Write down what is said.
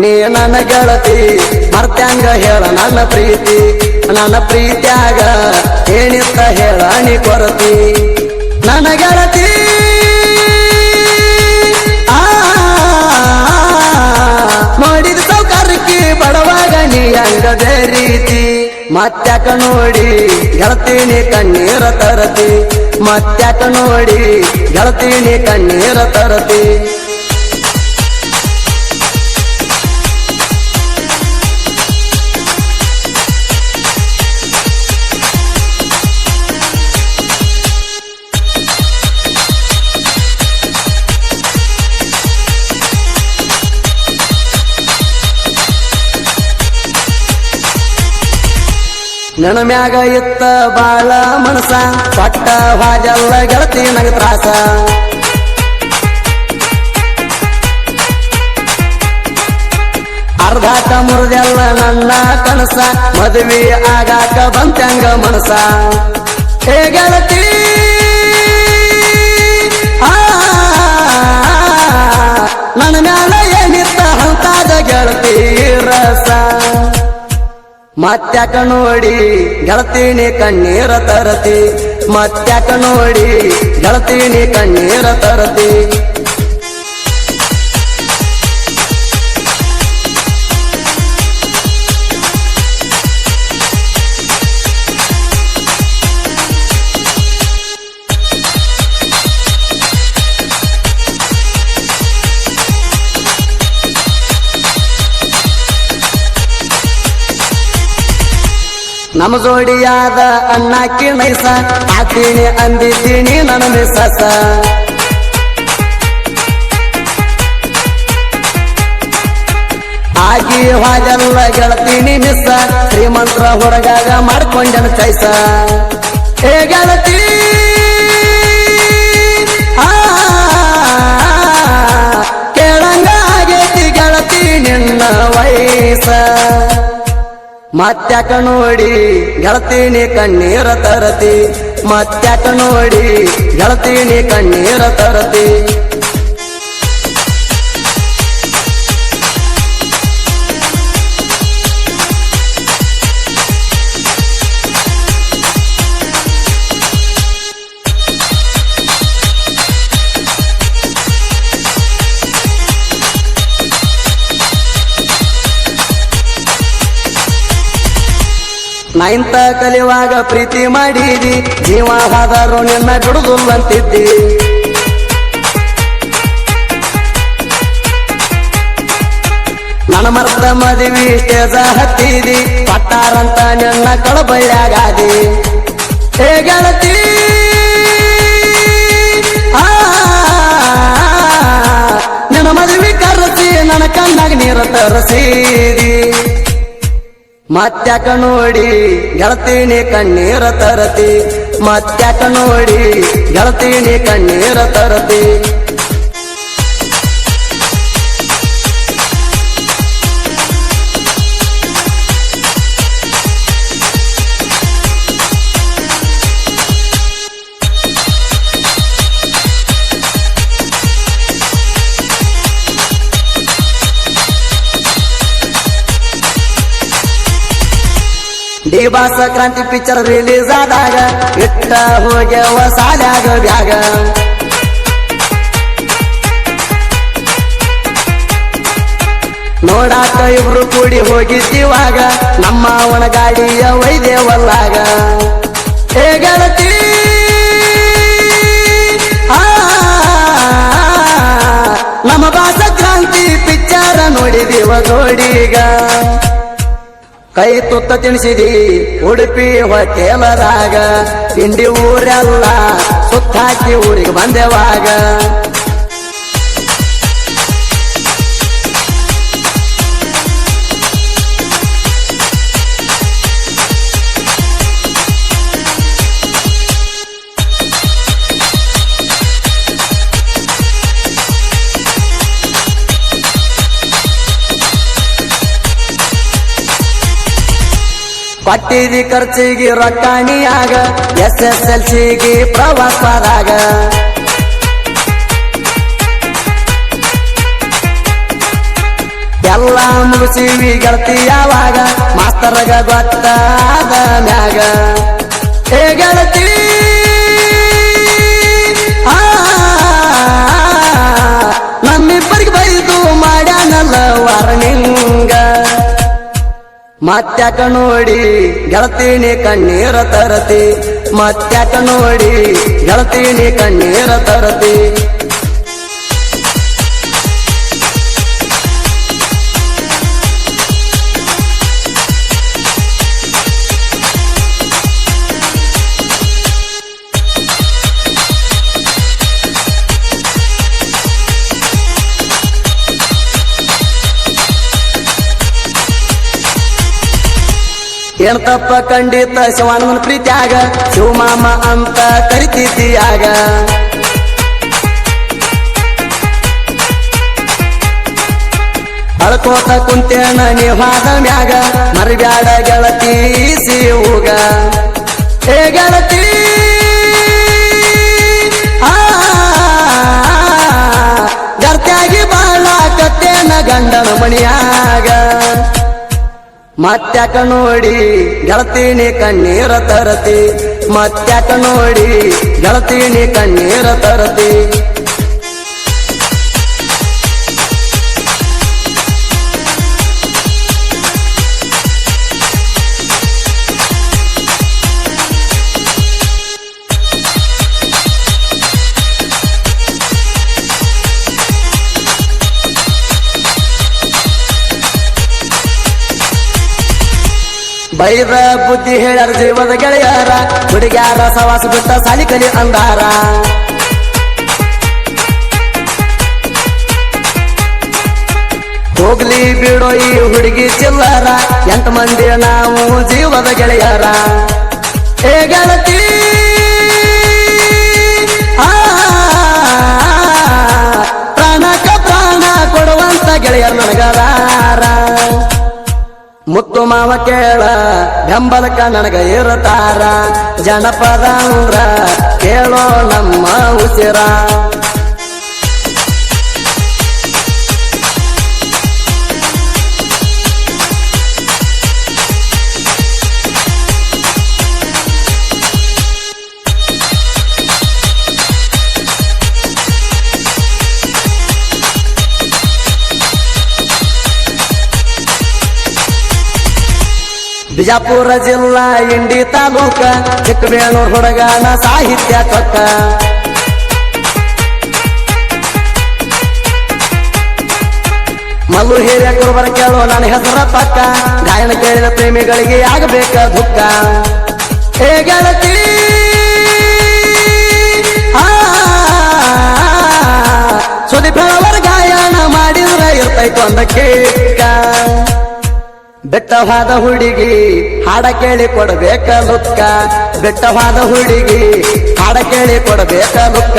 ನೀ ನನ್ನ ಗೆಳತಿ ಮರ್ತ್ಯಾಂಗ ಹೇಳ ನನ್ನ ಪ್ರೀತಿ ನನ್ನ ಪ್ರೀತ್ಯಾಗ ಏನಿತ್ತ ಹೇಳ ನೀ ಕೊರತಿ ನನ್ನ ಗೆಳತಿ ಆ, ನೋಡಿದ ಸೌಕರ್ಯಕ್ಕೆ ಬಡವಾಗ ನೀ ಅಂಗದೇ ರೀತಿ ಮತ್ತ್ಯಾಕ ನೋಡಿ ಗೆಳತೀನಿ ಕಣ್ಣೀರ ತರತಿ ಮತ್ತ್ಯಾಕ ನೋಡಿ ಗೆಳತೀನಿ ಕಣ್ಣೀರ ತರತಿ ನನ್ನ ಮ್ಯಾಗ ಇತ್ತ ಬಾಳ ಮನಸ ಪಟ್ಟ ವಾಜಲ್ಲ ಗೆಳತಿ ನಗ ತ್ರಾಸ ಅರ್ಧಾಕ ಮುರಿದೆಲ್ಲ ನನ್ನ ಕನಸ ಮದುವೆ ಆಗಾಕ ಬಂತಂಗ ಮನಸ ಹೇ ಗೆಳತಿ ನನ್ನ ಮ್ಯಾಲ ಏನಿತ್ತ ಹಂತಾದ ಗೆಳತಿ ರಸ ಮತ್ತ್ಯಾಕ ನೋಡಿ ಗೆಳತೀನಿ ಕಣ್ಣೀರ ತರತಿ. ಮತ್ತ್ಯಾಕ ನೋಡಿ ಗೆಳತೀನಿ ಕಣ್ಣೀರ ತರತಿ. ನಮ್ಮ ಜೋಡಿಯಾದ ಅಣ್ಣಾಕಿ ಕಿಣೈಸ ಹಾಕ್ತೀನಿ ಅಂದಿದ್ದೀನಿ ನನ್ನ ಮಿಸಸ ಆಗಿ ಹಾಗೆಲ್ಲ ಗೆಳತೀನಿ ಮಿಸ್ಸ, ಶ್ರೀಮಂತ್ರ ಹೊರಗಾಗ ಮಾಡ್ಕೊಂಡನ ಕೈಸ ಹೇ ಮತ್ತ್ಯಾಕ ನೋಡಿ ಗೆಳತೀನಿ ಕಣ್ಣೀರ ತರತಿ. ಮತ್ತ್ಯಾಕ ನೋಡಿ ಗೆಳತೀನಿ ಕಣ್ಣೀರ ತರತಿ. ನೈನ್ತ ಕಲಿಯುವಾಗ ಪ್ರೀತಿ ಮಾಡಿದಿ ಜೀವ ಹಾದರು ನಿನ್ನ ಬಿಡುದಿಲ್ಲಂತಿದ್ದಿ ನನ್ನ ಮರ್ತ ಮದುವೆ ಸ್ಟೇಜ ಹತ್ತಿದಿ ಪಟ್ಟಾರಂತ ನಿನ್ನ ಕಳಬಳ್ಳ್ಯಾಗಾದಿ ಹೇ ಗೆಳತಿ ಆ, ನಿನ್ನ ಮದುವೆ ಕರೆಸಿ ನನ್ನ ಕಣ್ಣಾಗ ನೀರು ತರಸಿದಿ ಮತ್ತ್ಯಾಕ ನೋಡಿ ಗೆಳತೀನಿ ಕಣ್ಣೀರ ತರತಿ. ಮತ್ತಕ ನೋಡಿ ಗೆಳತೀನಿ ಕಣ್ಣೀರ ತರತಿ. ಡಿ ಬಾಸ ಕ್ರಾಂತಿ ಪಿಕ್ಚರ್ ರಿಲೀಸ್ ಆದಾಗ ಇಟ್ಟ ಹೋಗ್ಯವ ಸಾಲಾಗ ಬ್ಯಾಗ ನೋಡಾಕ ಇಬ್ರು ಕೂಡಿ ಹೋಗಿದ್ದೀವಾಗ ನಮ್ಮ ಅವನ ಗಾಡಿಯ ವೈದೇವಲ್ಲಾಗ ಹೇ ನಮ್ಮ ಬಾಸ ಕ್ರಾಂತಿ ಪಿಕ್ಚರ್ ನೋಡಿದೀವ ಜೋಡಿಗ ಕೈ ತುತ್ತ ತಿಣಿಸಿದಿ ಉಡುಪಿ ಹೊಟ್ಟೆಲರಾಗ ತಿಂಡಿ ಊರೆಲ್ಲ ಸುತ್ತಾಕಿ ಊರಿಗೆ ಬಂದೆವಾಗ ಪಟ್ಟಿದಿ ಖರ್ಚಿಗೆ ರೊಕ್ಕಾಣಿಯಾಗ ಎಸ್ ಎಸ್ ಎಲ್ ಸಿಗೆ ಪ್ರವಾಸದಾಗ. ಎಲ್ಲ ಮುಗಿಸಿವಿ ಗೆಳತಿ ಯಾವಾಗ, ಮಾಸ್ತರಗ ಗೊತ್ತಾದ ಮ್ಯಾಗ. ಏ ಗೆಳತಿ ಮತ್ತ್ಯಾಕ ನೋಡಿ ಗೆಳತೀನಿ ಕಣ್ಣೀರ ತರತಿ. ಮತ್ತ್ಯಾಕ ನೋಡಿ ಗೆಳತೀನಿ ಕಣ್ಣೀರ ತರತಿ. ಏನ್ ತಪ್ಪ ಖಂಡಿತ ಶಿವಾನಂದನ ಪ್ರೀತಿಯಾಗ ಶಿವಮಾಮ ಅಂತ ಕರಿತಿದ್ದೀಯಾಗ ಅಳ್ಕೋತ ಕುಂತೇನ ನೀವಾದ ಮ್ಯಾಗ ಮರಿಬ್ಯಾಡ ಗೆಳತಿ ಸಿವುಗ ಏ ಗೆಳತಿ ಗರ್ತ್ಯಾಗಿ ಬಾಳ ಕತ್ತೇನ ಗಂಡನ ಮಣಿಯಾಗ ಮತ್ತ್ಯಾಕ ನೋಡಿ ಗೆಳತೀನಿ ಕಣ್ಣೀರ ತರತಿ. ಮತ್ತ್ಯಾಕ ನೋಡಿ ಗೆಳತೀನಿ ಕಣ್ಣೀರ ತರತಿ. ಬೈದ ಬುದ್ಧಿ ಹೇಳ್ಯಾರ ಜೀವದ ಗೆಳೆಯರ ಹುಡುಗ್ಯಾರ ಸವಾಸ ಬಿಟ್ಟ ಸಾಲಿ ಕಲಿ ಅಂದಾರ ಹೋಗ್ಲಿ ಬಿಡೋ ಈ ಹುಡುಗಿ ಚಿಲ್ಲರ ಎಂತ ಮಂದಿ ನಾವು ಜೀವದ ಗೆಳೆಯರ ಏ ಗೆಳತಿ ಆ, ಪ್ರಾಣಕ್ಕ ಪ್ರಾಣ ಕೊಡುವಂತ ಗೆಳೆಯರ್ ನನಗದಾರ ಮುತ್ತು ಮಾವ ಕೇಳ ಬೆಂಬಲಕ ನನಗ ಇರುತ್ತಾರ. ಜನಪದ ಅಂದ್ರ ಕೇಳೋ ನಮ್ಮ ಉಸಿರ. ಬಿಜಾಪುರ ಜಿಲ್ಲಾ ಇಂಡಿ ತಾಲೂಕ ಚಿಕ್ಕಬೇಳೂರ್ ಹುಡುಗನ ಸಾಹಿತ್ಯ ಕೊಕ್ಕ ಮಲ್ಲು ಹಿರಿಯ ಕುರುಬರ ಕೇಳೋ ನನ್ನ ಹೆಸರ ಪಕ್ಕ. ಗಾಯನ ಕೇಳಿದ ಪ್ರೇಮಿಗಳಿಗೆ ಆಗಬೇಕ ದುಃಖ. ಹೇ ಗೆಳತಿ ಸುದೀಪ್ ಅವರ ಗಾಯನ ಮಾಡಿದ್ರ ಇರ್ತೈತು ಅಂದ ಕೇಕ ಬೆಟ್ಟವಾದ ಹುಡುಗಿ ಹಾಡ ಕೇಳಿ ಕೊಡಬೇಕ ಲುಕ್ಕ ಬೆಟ್ಟವಾದ ಹುಡುಗಿ ಹಾಡ ಕೇಳಿ ಕೊಡಬೇಕ ಲುಕ್ಕ